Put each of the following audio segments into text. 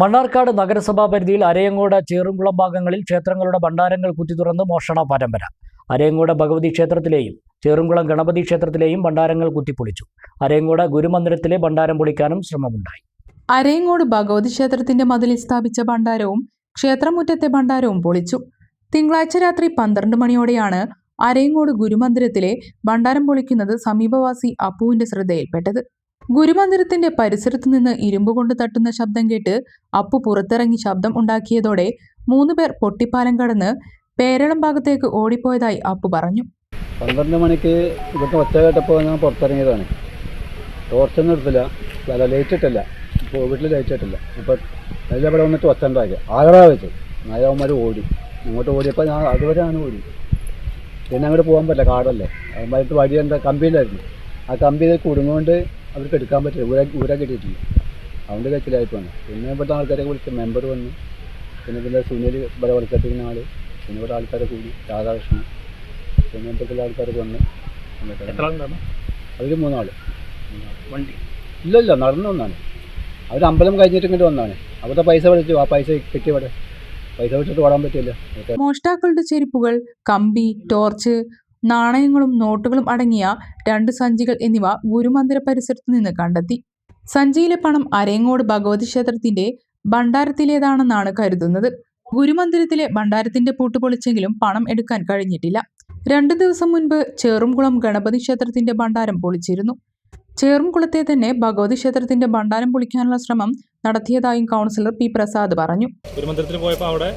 മണ്ണാർക്കാട് നഗരസഭാ പരിധിയിൽ അരയങ്ങോട് ചേറുംകുളം ഭാഗങ്ങളിൽ ക്ഷേത്രങ്ങളുടെ ഭണ്ഡാരങ്ങൾ കുത്തിത്തുറന്ന് മോഷണ പരമ്പര. അരയങ്ങോട് ഭഗവതി ക്ഷേത്രത്തിലെയും ചേറുംകുളം ഗണപതി ക്ഷേത്രത്തിലെയും ഭണ്ഡാരങ്ങൾ കുത്തിപ്പൊളിച്ചു. അരയങ്ങോട് ഗുരുമന്ദിരത്തിലെ ഭണ്ഡാരം പൊളിക്കാനും ശ്രമമുണ്ടായി. അരയങ്ങോട് ഭഗവതി ക്ഷേത്രത്തിന്റെ മതിലിൽ സ്ഥാപിച്ച ഭണ്ഡാരവും ക്ഷേത്രമുറ്റത്തെ ഭണ്ഡാരവും പൊളിച്ചു. തിങ്കളാഴ്ച രാത്രി പന്ത്രണ്ട് മണിയോടെയാണ് അരയങ്ങോട് ഗുരുമന്ദിരത്തിലെ ഭണ്ഡാരം പൊളിക്കുന്നത് സമീപവാസി അപ്പുവിന്റെ ശ്രദ്ധയിൽപ്പെട്ടത്. ഗുരുമന്ദിരത്തിന്റെ പരിസരത്ത് നിന്ന് ഇരുമ്പ് കൊണ്ട് തട്ടുന്ന ശബ്ദം കേട്ട് അപ്പു പുറത്തിറങ്ങി ശബ്ദം ഉണ്ടാക്കിയതോടെ മൂന്ന് പേർ പൊട്ടിപ്പാലം കടന്ന് പേരളം ഭാഗത്തേക്ക് ഓടിപ്പോയതായി അപ്പു പറഞ്ഞു. പന്ത്രണ്ട് മണിക്ക് ഇവിടുത്തെ ഒച്ച കേട്ടപ്പോൾ ഞാൻ പുറത്തിറങ്ങിയതാണ്. ടോർച്ചൊന്നും എടുത്തില്ല. അല്ല ലൈറ്റ് ഇപ്പോൾ വീട്ടിൽ ലൈറ്റ് ഇട്ടില്ല. അപ്പോൾ അതിൽ അവിടെ വന്നിട്ട് ഒച്ച ഉണ്ടാക്കി. വെച്ച് വെച്ചു നായവന്മാർ ഓടി. ഇങ്ങോട്ട് ഓടിയപ്പോൾ ഞാൻ അതുവരെ ആണ് ഓടി. പിന്നെ അങ്ങോട്ട് പോകാൻ പറ്റില്ല. കാടല്ലേ. അതുമായിട്ട് വഴി എന്താ? കമ്പിയിലായിരുന്നു. ആ കമ്പിയിൽ കുടുങ്ങുകൊണ്ട് അവർക്ക് എടുക്കാൻ പറ്റില്ല. ഊര ഊര കിട്ടിയിട്ടില്ല. അതുകൊണ്ട് കച്ചിലായിപ്പോണ് പിന്നെ ഇവിടുത്തെ ആൾക്കാരെ വിളിച്ച് മെമ്പർ വന്നു. പിന്നെ പിന്നെ സുനിൽ ഇവിടെ വർക്കത്തിക്കുന്ന ആൾ പിന്നെ ഇവിടെ ആൾക്കാരെ കൂടി. രാധാകൃഷ്ണൻ. പിന്നെ ഇപ്പോഴത്തെ ആൾക്കാരൊക്കെ വന്ന്. അവർ മൂന്നാൾ വണ്ടി. ഇല്ല ഇല്ല നടന്നു വന്നാണ്. അവർ അമ്പലം കഴിഞ്ഞിട്ട് ഇങ്ങോട്ട് വന്നാണ്. അവിടുത്തെ പൈസ വിളിച്ചു ആ പൈസ കിട്ടി ഇവിടെ. പൈസ വിട്ടിട്ട് ഓടാൻ പറ്റില്ല മോഷ്ടാക്കളുടെ ചെരുപ്പുകൾ കമ്പി ടോർച്ച് നാണയങ്ങളും നോട്ടുകളും അടങ്ങിയ രണ്ട് സഞ്ചികൾ എന്നിവ ഗുരുമന്ദിര പരിസരത്ത് നിന്ന് കണ്ടെത്തി. സഞ്ചിയിലെ പണം അരയങ്ങോട് ഭഗവതി ക്ഷേത്രത്തിന്റെ ഭണ്ഡാരത്തിലേതാണെന്നാണ് കരുതുന്നത്. ഗുരുമന്ദിരത്തിലെ ഭണ്ഡാരത്തിന്റെ പൂട്ട് പൊളിച്ചെങ്കിലും പണം എടുക്കാൻ കഴിഞ്ഞിട്ടില്ല. രണ്ടു ദിവസം മുൻപ് ചേറുംകുളം ഗണപതി ക്ഷേത്രത്തിന്റെ ഭണ്ഡാരം പൊളിച്ചിരുന്നു. ചേറുംകുളത്തെ തന്നെ ഭഗവതി ക്ഷേത്രത്തിന്റെ ഭണ്ഡാരം പൊളിക്കാനുള്ള ശ്രമം നടത്തിയതായും കൗൺസിലർ പി പ്രസാദ് പറഞ്ഞു. ഗുരുമന്ദിരത്തിൽ പോയപ്പോൾ അവിടെ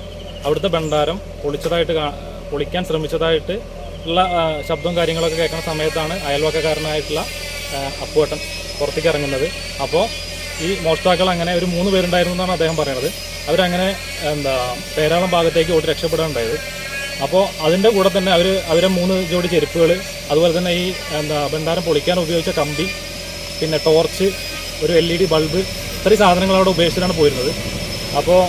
അവിടുത്തെ ഭണ്ഡാരം പൊളിച്ചതായിട്ട് പൊളിക്കാൻ ശ്രമിച്ചതായിട്ട് ഉള്ള ശബ്ദവും കാര്യങ്ങളൊക്കെ കേൾക്കുന്ന സമയത്താണ് അയൽവക്കക്കാരനായിട്ടുള്ള അപ്പുവട്ടൻ പുറത്തേക്ക് ഇറങ്ങുന്നത്. അപ്പോൾ ഈ മോഷ്ടാക്കൾ അങ്ങനെ ഒരു മൂന്ന് പേരുണ്ടായിരുന്നു എന്നാണ് അദ്ദേഹം പറയുന്നത് അവരങ്ങനെ എന്താ പേരാളം ഭാഗത്തേക്ക് ഓടി രക്ഷപ്പെടാനുണ്ടായത് അപ്പോൾ അതിന്റെ കൂടെ തന്നെ അവർ അവരെ മൂന്ന് ജോഡി ചെരുപ്പുകൾ അതുപോലെ തന്നെ ഈ എന്താ ഭണ്ഡാരം പൊളിക്കാൻ ഉപയോഗിച്ച കമ്പി പിന്നെ ടോർച്ച് ഒരു എൽ ഇ ഡി ബൾബ് ഇത്രയും സാധനങ്ങൾ അവിടെ ഉപയോഗിച്ചിട്ടാണ് പോയിരുന്നത്. അപ്പോൾ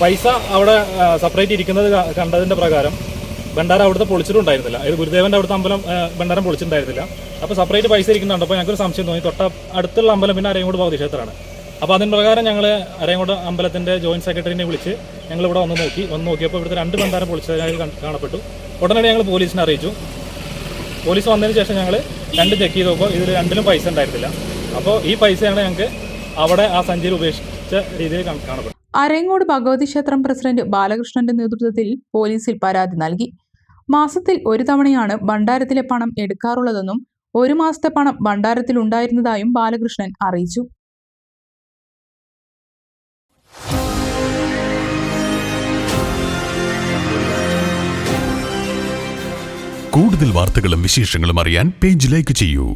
പൈസ അവിടെ സെപ്പറേറ്റ് ഇരിക്കുന്നത് കണ്ടതിന്റെ പ്രകാരം ഭണ്ഡാരം അവിടുത്തെ പൊളിച്ചിട്ടുണ്ടായിരുന്നില്ല. അതായത് ഗുരുദേവന്റെ അവിടുത്തെ അമ്പലം ഭണ്ഡാരം പൊളിച്ചിട്ടുണ്ടായിരുന്നില്ല. അപ്പോൾ സെപ്പറേറ്റ് പൈസ ഇരിക്കുന്നുണ്ട്. അപ്പോൾ ഞങ്ങൾക്കൊരു സംശയം തോന്നി. തൊട്ട അടുത്തുള്ള അമ്പലം പിന്നെ അരയങ്കോട് ഭഗവതി ക്ഷേത്രമാണ്. അപ്പോൾ അതിന് പ്രകാരം ഞങ്ങൾ അരയങ്കോട് അമ്പലത്തിന്റെ ജോയിന്റ് സെക്രട്ടറിനെ വിളിച്ച് ഞങ്ങൾ ഇവിടെ വന്ന് നോക്കി വന്ന് നോക്കിയപ്പോൾ ഇവിടുത്തെ രണ്ട് ഭണ്ഡാരം പൊളിച്ചതായി കാണപ്പെട്ടു. ഉടനടി ഞങ്ങൾ പോലീസിനെ അറിയിച്ചു. പോലീസ് വന്നതിന് ശേഷം ഞങ്ങൾ രണ്ട് ചെക്ക് ചെയ്ത് നോക്കുമ്പോൾ ഇതിൽ രണ്ടിലും പൈസ ഉണ്ടായിരുന്നില്ല. അപ്പോൾ ഈ പൈസയാണ് ഞങ്ങൾക്ക് അവിടെ ആ സഞ്ചിയിൽ ഉപേക്ഷിച്ച രീതിയിൽ കാണപ്പെടുന്നത്. അരയങ്ങോട് ഭഗവതി ക്ഷേത്രം പ്രസിഡന്റ് ബാലകൃഷ്ണന്റെ നേതൃത്വത്തിൽ പോലീസിൽ പരാതി നൽകി. മാസത്തിൽ ഒരു തവണയാണ് ഭണ്ഡാരത്തിലെ പണം എടുക്കാറുള്ളതെന്നും ഒരു മാസത്തെ പണം ഭണ്ഡാരത്തിൽ ഉണ്ടായിരുന്നതായും ബാലകൃഷ്ണൻ അറിയിച്ചു. കൂടുതൽ വാർത്തകളും വിശേഷങ്ങളും അറിയാൻ പേജ് ലൈക്ക് ചെയ്യൂ.